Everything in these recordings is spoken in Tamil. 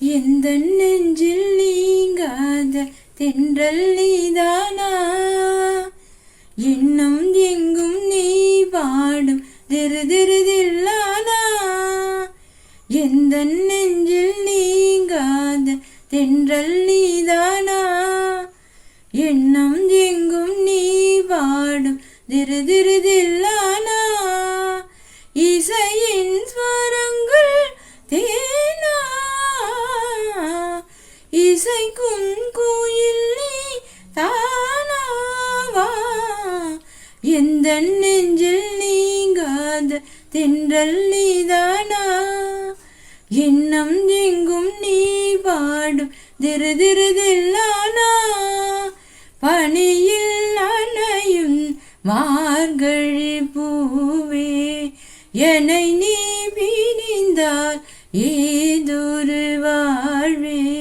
எந்த நெஞ்சில் நீங்காத தென்றல் நீதானா? இன்னும் எங்கும் நீ பாடும் திரு திருதில்லானா எந்த நெஞ்சில் நீங்காத தென்றல் நீதானா? எண்ணம் எங்கும் நீ பாடும் திரு திருதில்லானா இசையின் இசைக்கும் கோயில் நீ தானாவா? எந்த நெஞ்சில் நீங்காத தென்றல் நீதானா? எண்ணம் எங்கும் நீ பாடும் திரு திருதில்லானா பணியில் அணையும் மார்கழி பூவே என்னை நீ பிரிந்தால் ஏதொரு வாழ்வே.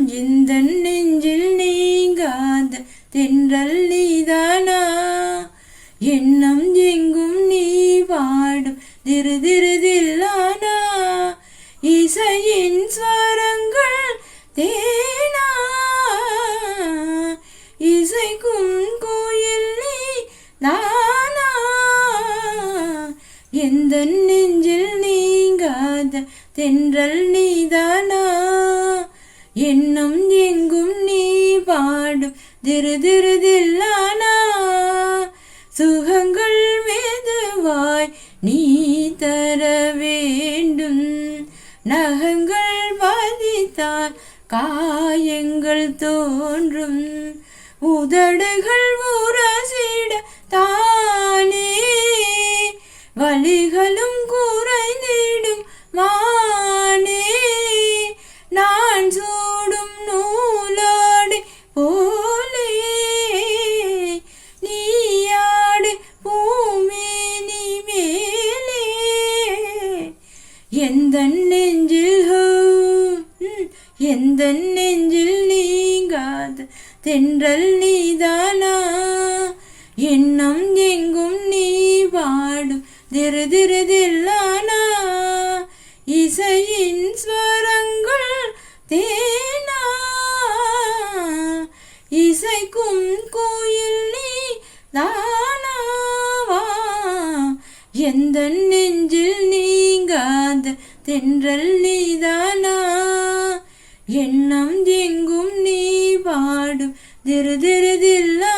ம், நெஞ்சில் நீங்காத தென்றல் நீதானா? எண்ணம் எங்கும் நீ பாடும் திரு திருதில்லானா இசையின் ஸ்வரங்கள் தேனா? இசைக்கும் கோயில் நீ தானா? எந்த நெஞ்சில் நீங்காத தென்றல் நீதானா? எண்ணம் எங்கும் நீ பாடும். திரு திருதில்லானா சுகங்கள் மெதுவாய் நீ தர வேண்டும். நகங்கள் பாதித்தால் காயங்கள் தோன்றும். உதடுகள் உரசிட எந்த நெஞ்சில் ஹோ? எந்த நெஞ்சில் நீங்காத தென்றல் நீதானா? எண்ணம் எங்கும் நீ பாடும் திரு திருதில்லானா இசையின் ஸ்வரங்கள் தேனா? இசைக்கும் கோயில் நீ தானாவா? எந்த நீங்காத தென்றல் நீதானா? எண்ணம் எங்கும் நீ பாடும். திரு திருதில்லானா